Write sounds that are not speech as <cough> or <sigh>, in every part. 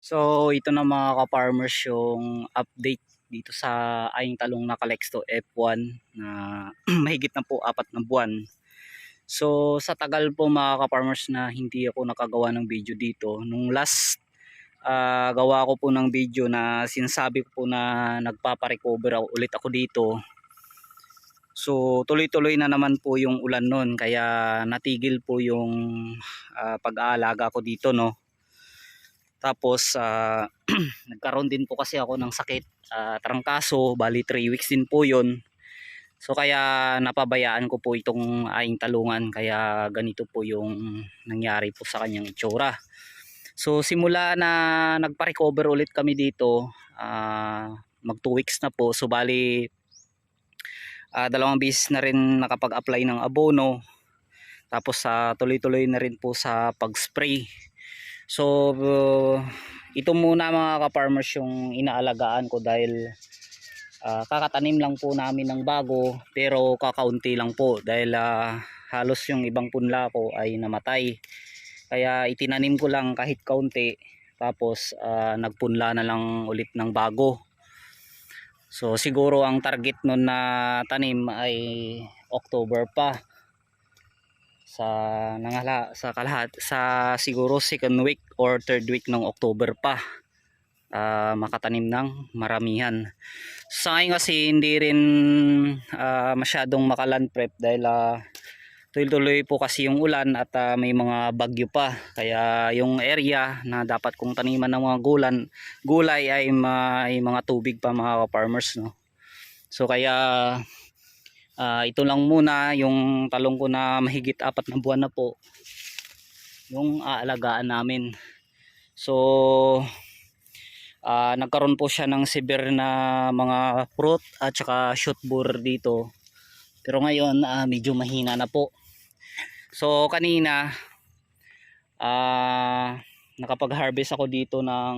So ito na mga ka-farmers yung update dito sa aing talong na Calexto F1 na <clears throat> mahigit na po apat na buwan. So sa tagal po mga ka-farmers na hindi ako nakagawa ng video dito, nung last ah, gawa ko po ng video na sinasabi ko po na nagpapa-recover ulit ako dito. So tuloy-tuloy na naman po yung ulan nun kaya natigil po yung ah, pag-aalaga ko dito no. Tapos ah, <clears throat> nagkaroon din po kasi ako ng sakit, ah, trangkaso, bali 3 weeks din po 'yon. So kaya napabayaan ko po itong aing talungan kaya ganito po yung nangyari po sa kanyang itsura. So simula na nagpa-recover ulit kami dito, ah, mag 2 weeks na po. So bali ah, dalawang beses na rin nakapag-apply ng abono. Tapos sa tuloy-tuloy na rin po sa pag-spray. So uh, ito muna mga ka-farmers yung inaalagaan ko dahil ah, kakatanim lang po namin ng bago pero kakaunti lang po dahil ah, halos yung ibang punla ko ay namatay. Kaya itinanim ko lang kahit kaunti tapos ah, nagpunla na lang ulit ng bago. So siguro ang target nun na tanim ay October pa sa nangala sa kalahat sa siguro second week or third week ng October pa ah, makatanim ng maramihan. Sa ngayon kasi hindi rin ah, masyadong makaland prep dahil ah, tuloy-tuloy po kasi yung ulan at ah, may mga bagyo pa. Kaya yung area na dapat kong taniman ng mga gulan, gulay ay may mga tubig pa mga farmers no. So kaya Ah, ito lang muna yung talong ko na mahigit apat na buwan na po. Yung aalagaan namin. So ah, nagkaroon po siya ng severe na mga fruit at saka shoot borer dito. Pero ngayon ah, medyo mahina na po. So kanina ah, nakapag harvest ako dito ng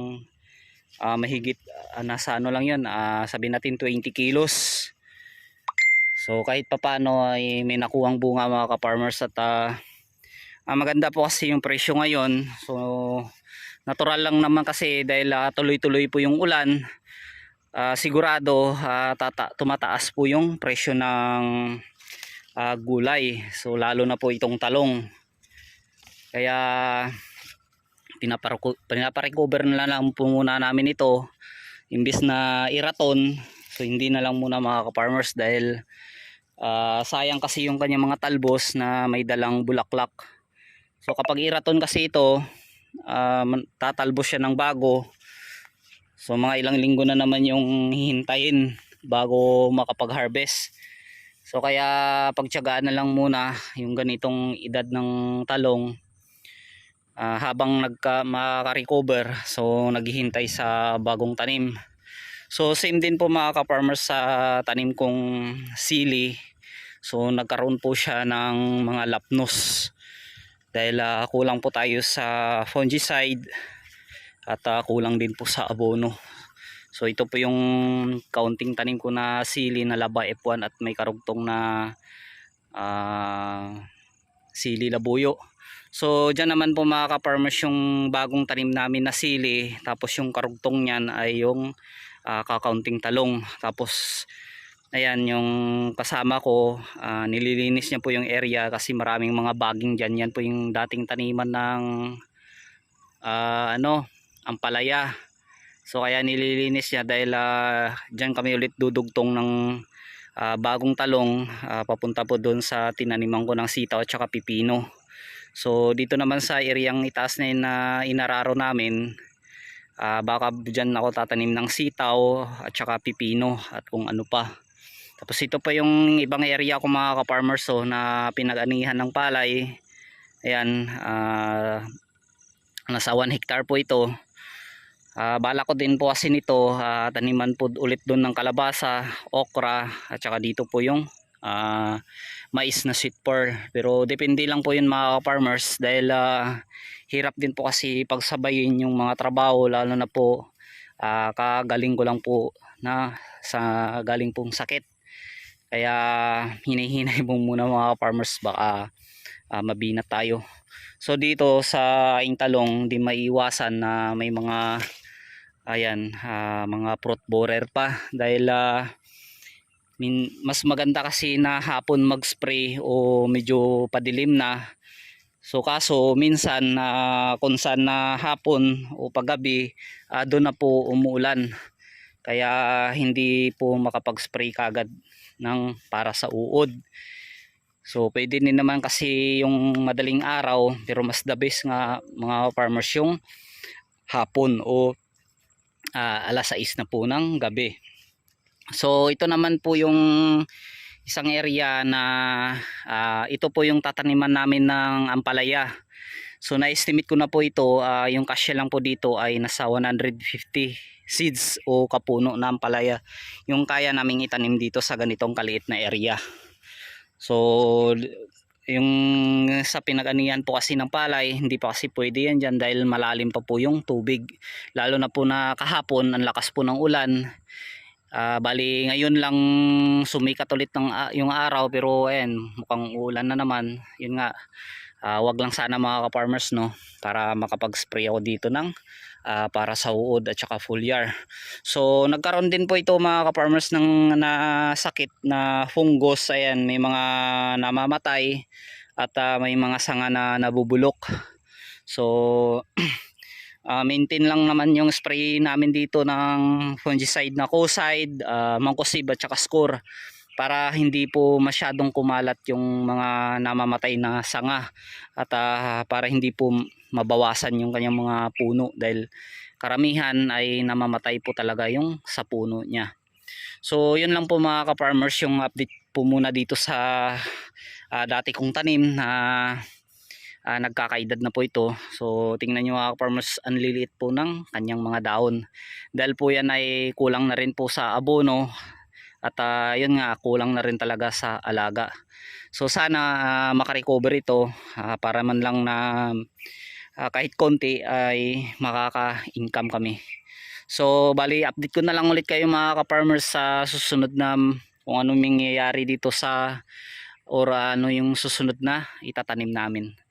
ah, mahigit ah, nasa ano lang yun ah, sabihin natin 20 kilos So kahit papano ay may nakuhang bunga mga ka-farmers at ah, ah, maganda po kasi yung presyo ngayon. So natural lang naman kasi dahil ah, tuloy-tuloy po yung ulan. ah, sigurado ah, tata- tumataas po yung presyo ng ah, gulay. So lalo na po itong talong. Kaya pinapareco- pinaparecover na lang po muna namin ito imbis na iraton so hindi na lang muna mga ka-farmers dahil Ah, sayang kasi yung kanyang mga talbos na may dalang bulaklak. So kapag iraton kasi ito, man- tatalbos siya ng bago. So mga ilang linggo na naman yung hihintayin bago makapag-harvest. So kaya pagtiyagaan na lang muna yung ganitong edad ng talong ah, habang nagka maka-recover. So naghihintay sa bagong tanim. So same din po mga ka-farmers sa tanim kong sili. So nagkaroon po siya ng mga lapnos dahil ah, kulang po tayo sa fungicide at ah, kulang din po sa abono. So ito po yung kaunting tanim ko na sili na laba F1 at may karugtong na ah, sili labuyo. So dyan naman po mga ka-farmers yung bagong tanim namin na sili tapos yung karugtong niyan ay yung ah, kakaunting talong. Tapos ayan yung kasama ko ah, nililinis niya po yung area kasi maraming mga baging dyan. Yan po yung dating taniman ng ah, ano ampalaya. So kaya nililinis niya dahil ah, dyan kami ulit dudugtong ng ah, bagong talong ah, papunta po doon sa tinaniman ko ng sitaw at saka pipino. So dito naman sa areang itaas na yun na inararo namin ah, baka dyan ako tatanim ng sitaw at saka pipino at kung ano pa tapos ito pa yung ibang area ko mga ka-farmers so, na pinag-anihan ng palay. Ayan, ah, nasa 1 hectare po ito. Ah, bala ko din po kasi nito, ah, taniman po ulit doon ng kalabasa, okra, at saka dito po yung ah, mais na sweet pear. Pero depende lang po yun mga ka-farmers dahil ah, hirap din po kasi pagsabayin yung mga trabaho lalo na po ah, kagaling ko lang po na sa galing pong sakit. Kaya hinihinay <laughs> mo muna mga farmers baka ah, mabinat tayo. So dito sa aing talong di maiiwasan na may mga ayan, ah, mga fruit borer pa dahil ah, min, mas maganda kasi na hapon mag-spray o medyo padilim na. So kaso minsan na kung na hapon o paggabi ah, doon na po umuulan. Kaya hindi po makapag-spray kagad ng para sa uod. So pwede din naman kasi yung madaling araw pero mas the best nga mga farmers yung hapon o ah, alas 6 na po ng gabi. So ito naman po yung isang area na ah, ito po yung tataniman namin ng ampalaya. So na-estimate ko na po ito, ah, yung kasya lang po dito ay nasa 150 seeds o kapuno na ampalaya. Yung kaya naming itanim dito sa ganitong kaliit na area. So yung sa pinag-anihan po kasi ng palay, hindi pa kasi pwede yan dyan dahil malalim pa po yung tubig. Lalo na po na kahapon, ang lakas po ng ulan. Ah, bali ngayon lang sumikat ulit ng ah, yung araw pero ayan, mukhang ulan na naman. Yun nga, ah, wag lang sana mga ka-farmers no para makapag-spray ako dito ng ah, para sa uod at saka foliar. So nagkaroon din po ito mga ka-farmers ng na sakit na fungus. Ayan, may mga namamatay at ah, may mga sanga na nabubulok. So <clears throat> ah, maintain lang naman yung spray namin dito ng fungicide na Coside, uh, Mancosib at saka Score para hindi po masyadong kumalat yung mga namamatay na sanga at ah, para hindi po mabawasan yung kanyang mga puno dahil karamihan ay namamatay po talaga yung sa puno niya. So yun lang po mga ka-farmers yung update po muna dito sa ah, dati kong tanim na ah, nagkakaedad na po ito. So tingnan nyo mga ka-farmers ang liliit po ng kanyang mga daon. Dahil po yan ay kulang na rin po sa abono at ah, yun nga kulang na rin talaga sa alaga. So sana ah, makarecover ito ah, para man lang na ah, kahit konti ay makaka-income kami. So bali update ko na lang ulit kayo mga ka-farmers sa susunod na kung anong mangyayari dito sa or ano yung susunod na itatanim namin.